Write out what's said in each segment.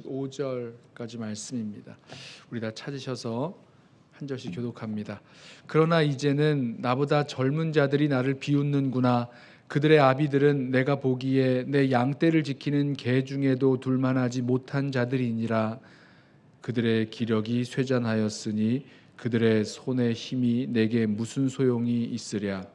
15절까지 말씀입니다. 우리 다 찾으셔서 한 절씩 교독합니다. 그러나 이제는 나보다 젊은 자들이 나를 비웃는구나. 그들의 아비들은 내가 보기에 내 양떼를 지키는 개 중에도 둘만하지 못한 자들이니라. 그들의 기력이 쇠잔하였으니 그들의 손의 힘이 내게 무슨 소용이 있으랴.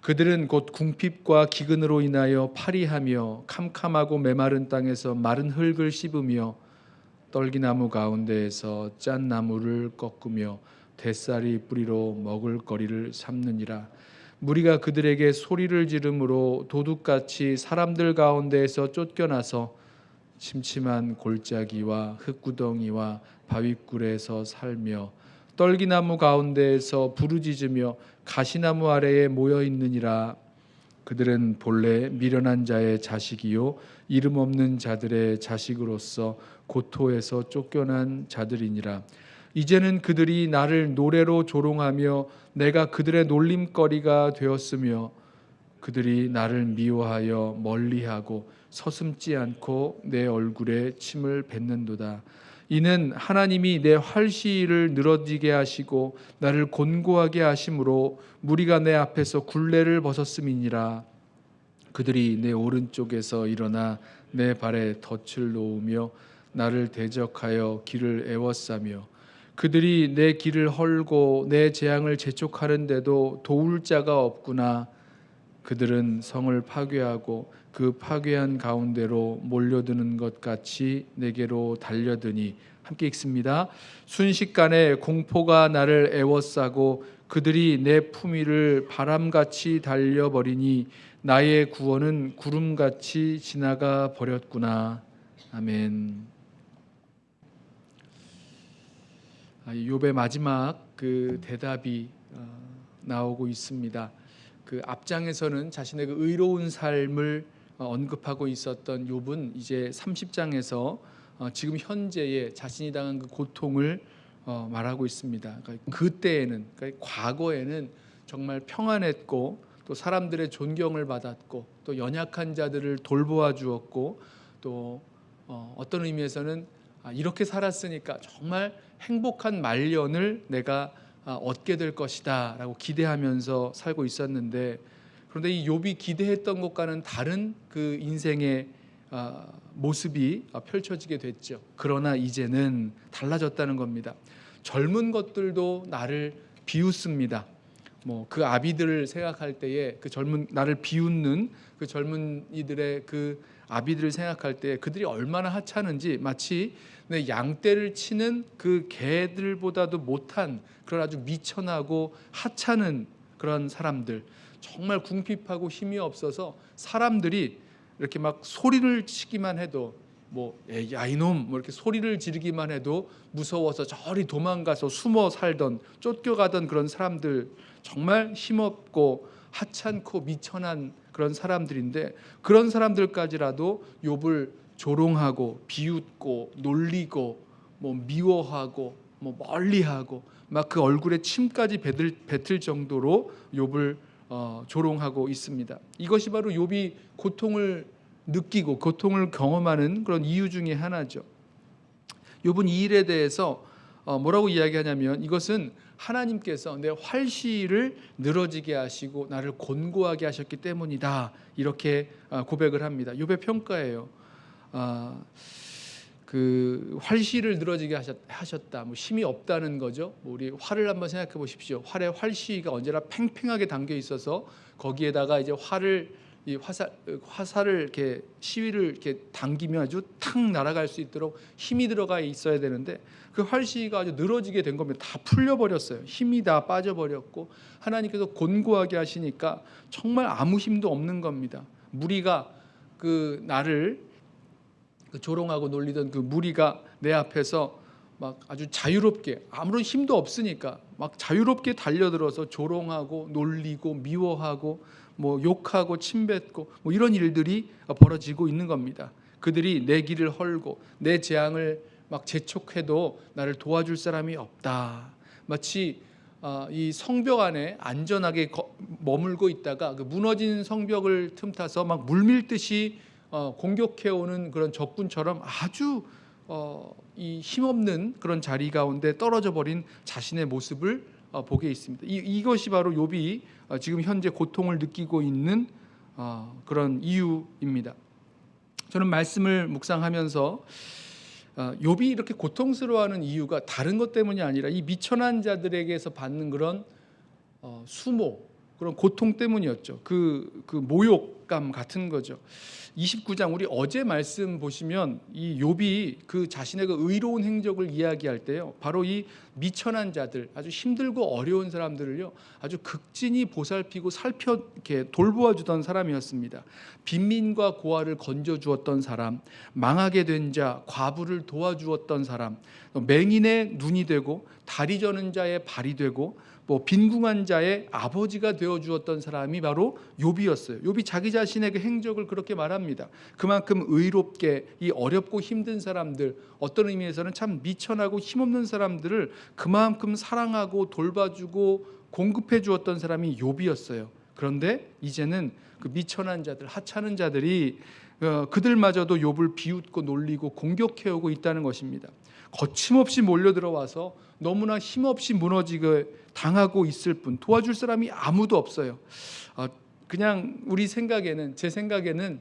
그들은 곧 궁핍과 기근으로 인하여 파리하며 캄캄하고 메마른 땅에서 마른 흙을 씹으며 떨기나무 가운데에서 짠 나무를 꺾으며 대쌀이 뿌리로 먹을 거리를 삼느니라. 무리가 그들에게 소리를 지르므로 도둑같이 사람들 가운데에서 쫓겨나서 침침한 골짜기와 흙구덩이와 바위굴에서 살며 떨기나무 가운데에서 부르짖으며 가시나무 아래에 모여 있느니라 그들은 본래 미련한 자의 자식이요 이름 없는 자들의 자식으로서 고토에서 쫓겨난 자들이니라 이제는 그들이 나를 노래로 조롱하며 내가 그들의 놀림거리가 되었으며 그들이 나를 미워하여 멀리하고 서슴지 않고 내 얼굴에 침을 뱉는도다. 이는 하나님이 내 활시를 늘어지게 하시고 나를 곤고하게 하심으로 무리가 내 앞에서 굴레를 벗었음이니라. 그들이 내 오른쪽에서 일어나 내 발에 덫을 놓으며 나를 대적하여 길을 애워싸며 그들이 내 길을 헐고 내 재앙을 재촉하는데도 도울 자가 없구나. 그들은 성을 파괴하고 그 파괴한 가운데로 몰려드는 것 같이 내게로 달려드니 함께 읽습니다. 순식간에 공포가 나를 애워싸고 그들이 내 품위를 바람같이 달려버리니 나의 구원은 구름같이 지나가 버렸구나. 아멘. 아, 욥의 마지막 그 대답이 어, 나오고 있습니다. 그 앞장에서는 자신의 그 의로운 삶을 어, 언급하고 있었던 욥은 이제 30장에서 어, 지금 현재의 자신이 당한 그 고통을 말하고 있습니다. 그러니까 그때에는 그러니까 과거에는 정말 평안했고 또 사람들의 존경을 받았고 또 연약한 자들을 돌보아 주었고 또 어떤 의미에서는 아, 이렇게 살았으니까 정말 행복한 말년을 내가 아, 얻게 될 것이다라고 기대하면서 살고 있었는데 그런데 이 욥이 기대했던 것과는 다른 그 인생의 아, 모습이 펼쳐지게 됐죠. 그러나 이제는 달라졌다는 겁니다. 젊은 것들도 나를 비웃습니다. 뭐 그 아비들을 생각할 때에 그 젊은 나를 비웃는 그 젊은 이들의 그 아비들을 생각할 때 그들이 얼마나 하찮은지 마치 내 양떼를 치는 그 개들보다도 못한 그런 아주 미천하고 하찮은 그런 사람들 정말 궁핍하고 힘이 없어서 사람들이 이렇게 막 소리를 치기만 해도 뭐 야 이놈. 뭐 이렇게 소리를 지르기만 해도 무서워서 저리 도망가서 숨어 살던 쫓겨가던 그런 사람들 정말 힘없고 하찮고 미천한 그런 사람들인데 그런 사람들까지라도 욥을 조롱하고 비웃고 놀리고 뭐 미워하고 뭐 멀리하고 막 그 얼굴에 침까지 뱉을, 뱉을 정도로 욥을 어, 조롱하고 있습니다. 이것이 바로 욥이 고통을 느끼고 고통을 경험하는 그런 이유 중에 하나죠. 욥은 이 일에 대해서 어, 뭐라고 이야기하냐면 이것은 하나님께서 내 활시를 늘어지게 하시고 나를 곤고하게 하셨기 때문이다 이렇게 어, 고백을 합니다. 욥의 평가예요. 아, 그 활시를 늘어지게 하셨 다. 뭐 힘이 없다는 거죠. 뭐 우리 활을 한번 생각해 보십시오. 활의 활시가 언제나 팽팽하게 담겨 있어서 거기에다가 이제 활을 이 화살 화살을 이렇게 시위를 이렇게 당기면 아주 탁 날아갈 수 있도록 힘이 들어가 있어야 되는데 그 활시가 아주 늘어지게 된 겁니다. 다 풀려 버렸어요. 힘이 다 빠져 버렸고 하나님께서 곤고하게 하시니까 정말 아무 힘도 없는 겁니다. 무리가 그 나를 그 조롱하고 놀리던 그 무리가 내 앞에서 막 아주 자유롭게 아무런 힘도 없으니까 막 자유롭게 달려들어서 조롱하고 놀리고 미워하고 뭐 욕하고 침뱉고 뭐 이런 일들이 벌어지고 있는 겁니다. 그들이 내 길을 헐고 내 재앙을 막 재촉해도 나를 도와줄 사람이 없다. 마치 아, 이 성벽 안에 안전하게 머물고 있다가 그 무너진 성벽을 틈타서 막 물밀듯이 어, 공격해오는 그런 적군처럼 아주 어, 이 힘없는 그런 자리 가운데 떨어져 버린 자신의 모습을 어, 보게 있습니다. 이, 이것이 바로 욥이 어, 지금 현재 고통을 느끼고 있는 어, 그런 이유입니다. 저는 말씀을 묵상하면서 어, 욥이 이렇게 고통스러워하는 이유가 다른 것 때문이 아니라 이 미천한 자들에게서 받는 그런 어, 수모 그런 고통 때문이었죠. 그, 그 모욕감 같은 거죠. 29장 우리 어제 말씀 보시면 이 욥이 그 자신의 그 의로운 행적을 이야기할 때요. 바로 이 미천한 자들, 아주 힘들고 어려운 사람들을요. 아주 극진히 보살피고 살펴 이렇게 돌보아 주던 사람이었습니다. 빈민과 고아를 건져 주었던 사람, 망하게 된 자, 과부를 도와주었던 사람, 또 맹인의 눈이 되고 다리 저는 자의 발이 되고 뭐 빈궁한 자의 아버지가 되어 주었던 사람이 바로 욥이었어요. 욥이 자기 자신의 그 행적을 그렇게 말합니다. 그만큼 의롭게 이 어렵고 힘든 사람들 어떤 의미에서는 참 미천하고 힘없는 사람들을 그만큼 사랑하고 돌봐주고 공급해 주었던 사람이 욥이었어요. 그런데 이제는 그 미천한 자들, 하찮은 자들이 어, 그들마저도 욥을 비웃고 놀리고 공격해 오고 있다는 것입니다. 거침없이 몰려 들어와서 너무나 힘없이 무너지게 당하고 있을 뿐 도와줄 사람이 아무도 없어요. 어, 그냥 우리 생각에는 제 생각에는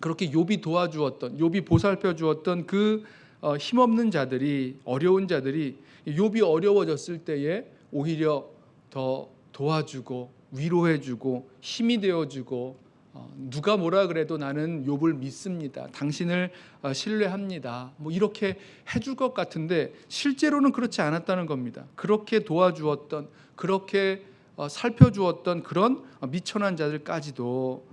그렇게 욥이 도와주었던 욥이 보살펴 주었던 그 어, 힘없는 자들이 어려운 자들이 욥이 어려워졌을 때에 오히려 더 도와주고 위로해주고 힘이 되어주고 어, 누가 뭐라 그래도 나는 욥을 믿습니다. 당신을 어, 신뢰합니다. 뭐 이렇게 해줄 것 같은데 실제로는 그렇지 않았다는 겁니다. 그렇게 도와주었던 그렇게 어, 살펴주었던 그런 어, 미천한 자들까지도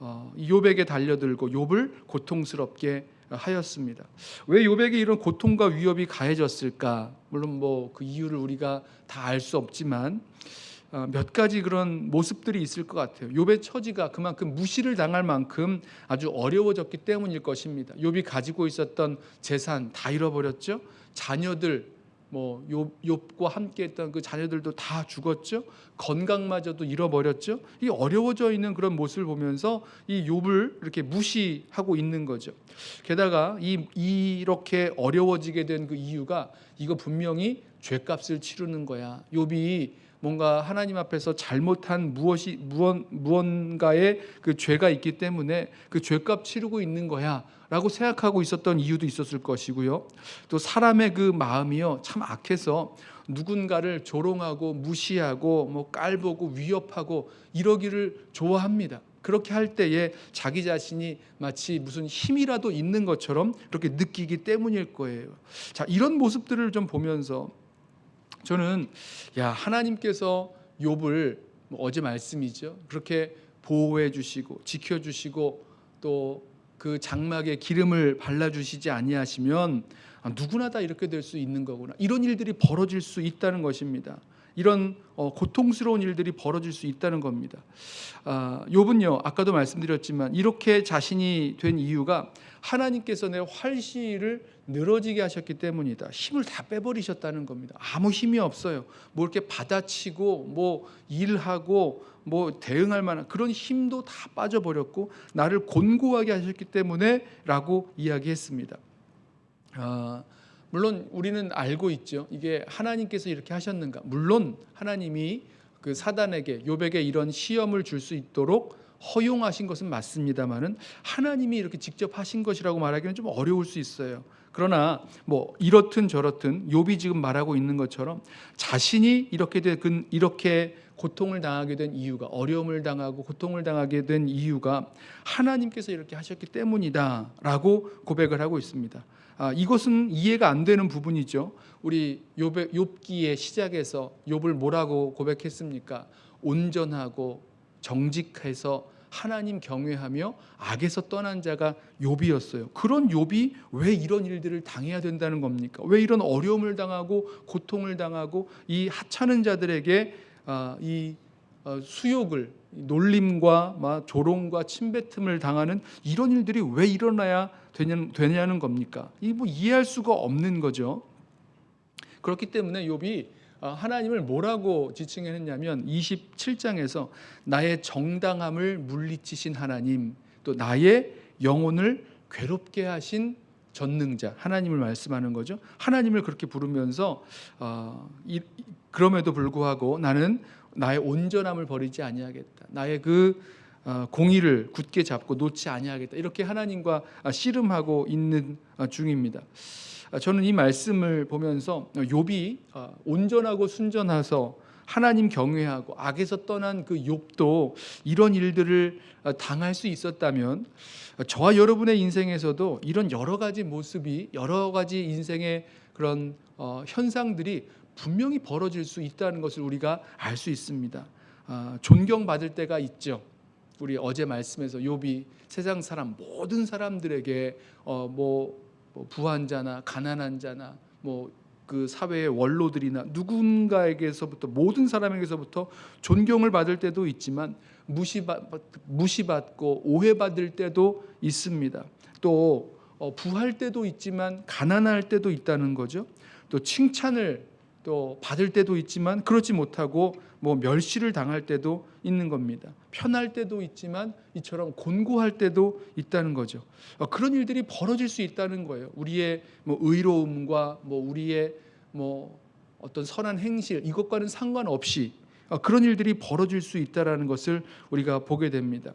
어, 이 욥에게 달려들고 욥을 고통스럽게 하였습니다. 왜 욥에게 이런 고통과 위협이 가해졌을까? 물론 뭐 그 이유를 우리가 다 알 수 없지만 어, 몇 가지 그런 모습들이 있을 것 같아요. 욥의 처지가 그만큼 무시를 당할 만큼 아주 어려워졌기 때문일 것입니다. 욥이 가지고 있었던 재산 다 잃어버렸죠. 자녀들 뭐 욥, 욥과 함께했던 그 자녀들도 다 죽었죠. 건강마저도 잃어버렸죠. 이 어려워져 있는 그런 모습을 보면서 이 욥을 이렇게 무시하고 있는 거죠. 게다가 이 이렇게 어려워지게 된 그 이유가 이거 분명히 죄값을 치르는 거야. 욥이 뭔가 하나님 앞에서 잘못한 무엇이 무언 무언가의 그 죄가 있기 때문에 그 죄값 치르고 있는 거야라고 생각하고 있었던 이유도 있었을 것이고요. 또 사람의 그 마음이요 참 악해서 누군가를 조롱하고 무시하고 뭐 깔보고 위협하고 이러기를 좋아합니다. 그렇게 할 때에 자기 자신이 마치 무슨 힘이라도 있는 것처럼 그렇게 느끼기 때문일 거예요. 자, 이런 모습들을 좀 보면서 저는 야 하나님께서 욥을 뭐 어제 말씀이죠. 그렇게 보호해 주시고 지켜 주시고 또 그 장막에 기름을 발라 주시지 아니하시면 아, 누구나 다 이렇게 될 수 있는 거구나. 이런 일들이 벌어질 수 있다는 것입니다. 이런 어, 고통스러운 일들이 벌어질 수 있다는 겁니다. 아, 욥은요 아까도 말씀드렸지만 이렇게 자신이 된 이유가 하나님께서 내 활시를 늘어지게 하셨기 때문이다. 힘을 다 빼버리셨다는 겁니다. 아무 힘이 없어요. 뭐 이렇게 받아치고 뭐 일하고 뭐 대응할 만한 그런 힘도 다 빠져버렸고 나를 곤고하게 하셨기 때문에라고 이야기했습니다. 아, 물론 우리는 알고 있죠. 이게 하나님께서 이렇게 하셨는가? 물론 하나님이 그 사단에게 욥에게 이런 시험을 줄 수 있도록 허용하신 것은 맞습니다만은 하나님이 이렇게 직접 하신 것이라고 말하기는 좀 어려울 수 있어요. 그러나 뭐 이렇든 저렇든 욥이 지금 말하고 있는 것처럼 자신이 이렇게 된 그, 이렇게 고통을 당하게 된 이유가 어려움을 당하고 고통을 당하게 된 이유가 하나님께서 이렇게 하셨기 때문이다라고 고백을 하고 있습니다. 아, 이것은 이해가 안 되는 부분이죠. 우리 욥의 욥기의 시작에서 욥을 뭐라고 고백했습니까? 온전하고 정직해서 하나님 경외하며 악에서 떠난 자가 욥이었어요. 그런 욥이 왜 이런 일들을 당해야 된다는 겁니까? 왜 이런 어려움을 당하고 고통을 당하고 이 하찮은 자들에게 아, 이 어, 수욕을 놀림과 막 조롱과 침뱉음을 당하는 이런 일들이 왜 일어나야 되냐는, 되냐 는 겁니까? 이 뭐 이해할 수가 없는 거죠. 그렇기 때문에 욥이 어, 하나님을 뭐라고 지칭했냐면 27장에서 나의 정당함을 물리치신 하나님 또 나의 영혼을 괴롭게 하신 전능자 하나님을 말씀하는 거죠. 하나님을 그렇게 부르면서 어, 이, 그럼에도 불구하고 나는 나의 온전함을 버리지 아니하겠다. 나의 그 어, 공의를 굳게 잡고 놓지 아니하겠다. 이렇게 하나님과 아, 씨름하고 있는 아, 중입니다. 아, 저는 이 말씀을 보면서 욥이 아, 온전하고 순전해서 하나님 경외하고 악에서 떠난 그 욥도 이런 일들을 아, 당할 수 있었다면 저와 여러분의 인생에서도 이런 여러 가지 모습이 여러 가지 인생의 그런 어, 현상들이 분명히 벌어질 수 있다는 것을 우리가 알 수 있습니다. 아, 존경받을 때가 있죠. 우리 어제 말씀에서 욥이 세상 사람 모든 사람들에게 어, 뭐, 뭐 부한 자나 가난한 자나 뭐 그 사회의 원로들이나 누군가에게서부터 모든 사람에게서부터 존경을 받을 때도 있지만 무시받, 무시받고 오해받을 때도 있습니다. 또 어, 부할 때도 있지만 가난할 때도 있다는 거죠. 또 칭찬을 또 받을 때도 있지만 그렇지 못하고 뭐 멸시를 당할 때도 있는 겁니다. 편할 때도 있지만 이처럼 곤고할 때도 있다는 거죠. 어, 그런 일들이 벌어질 수 있다는 거예요. 우리의 뭐 의로움과 뭐 우리의 뭐 어떤 선한 행실 이것과는 상관없이 어, 그런 일들이 벌어질 수 있다라는 것을 우리가 보게 됩니다.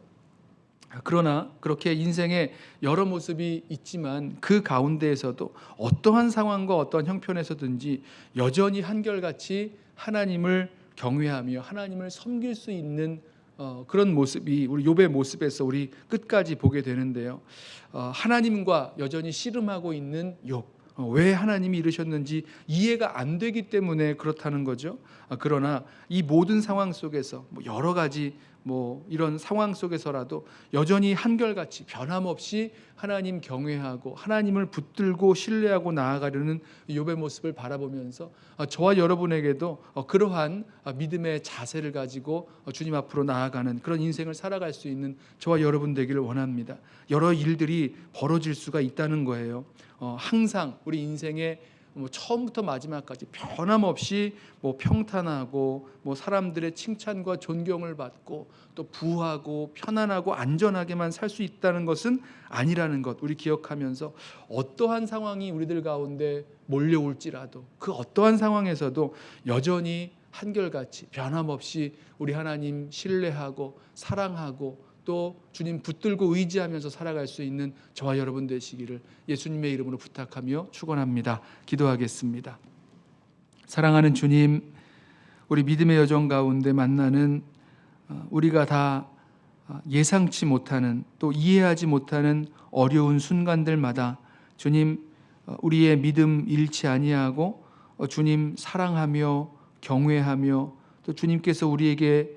그러나 그렇게 인생의 여러 모습이 있지만 그 가운데에서도 어떠한 상황과 어떠한 형편에서든지 여전히 한결같이 하나님을 경외하며 하나님을 섬길 수 있는 어, 그런 모습이 우리 욥의 모습에서 우리 끝까지 보게 되는데요. 어, 하나님과 여전히 씨름하고 있는 욥. 어, 왜 하나님이 이러셨는지 이해가 안 되기 때문에 그렇다는 거죠. 아, 그러나 이 모든 상황 속에서 뭐 여러 가지 뭐 이런 상황 속에서라도 여전히 한결같이 변함없이 하나님 경외하고 하나님을 붙들고 신뢰하고 나아가려는 욥의 모습을 바라보면서 어, 저와 여러분에게도 어, 그러한 어, 믿음의 자세를 가지고 주님 앞으로 나아가는 그런 인생을 살아갈 수 있는 저와 여러분 되기를 원합니다. 여러 일들이 벌어질 수가 있다는 거예요. 항상 우리 인생에 뭐 처음부터 마지막까지 변함없이 뭐 평탄하고 뭐 사람들의 칭찬과 존경을 받고 또 부하고 편안하고 안전하게만 살 수 있다는 것은 아니라는 것 우리 기억하면서 어떠한 상황이 우리들 가운데 몰려올지라도 그 어떠한 상황에서도 여전히 한결같이 변함없이 우리 하나님 신뢰하고 사랑하고 또 주님 붙들고 의지하면서 살아갈 수 있는 저와 여러분 되시기를 예수님의 이름으로 부탁하며 축원합니다. 기도하겠습니다. 사랑하는 주님, 우리 믿음의 여정 가운데 만나는 어, 우리가 다 어, 예상치 못하는 또 이해하지 못하는 어려운 순간들마다 주님 어, 우리의 믿음 잃지 아니하고 주님 사랑하며 경외하며 또 주님께서 우리에게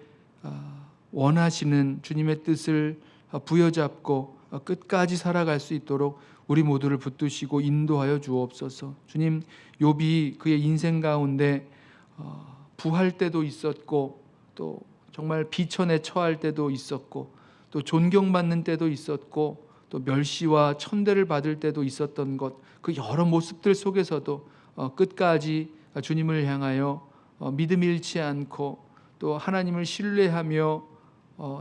원하시는 주님의 뜻을 부여잡고 끝까지 살아갈 수 있도록 우리 모두를 붙드시고 인도하여 주옵소서. 주님, 욥이 그의 인생 가운데 어, 부할 때도 있었고 또 정말 비천에 처할 때도 있었고 또 존경받는 때도 있었고 또 멸시와 천대를 받을 때도 있었던 것 그 여러 모습들 속에서도 어, 끝까지 주님을 향하여 어, 믿음 잃지 않고 또 하나님을 신뢰하며 어,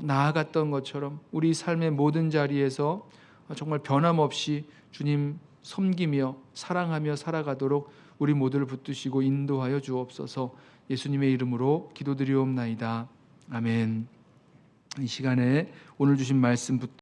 나아갔던 것처럼 우리 삶의 모든 자리에서 정말 변함없이 주님 섬기며 사랑하며 살아가도록 우리 모두를 붙드시고 인도하여 주옵소서 예수님의 이름으로 기도드리옵나이다. 아멘. 이 시간에 오늘 주신 말씀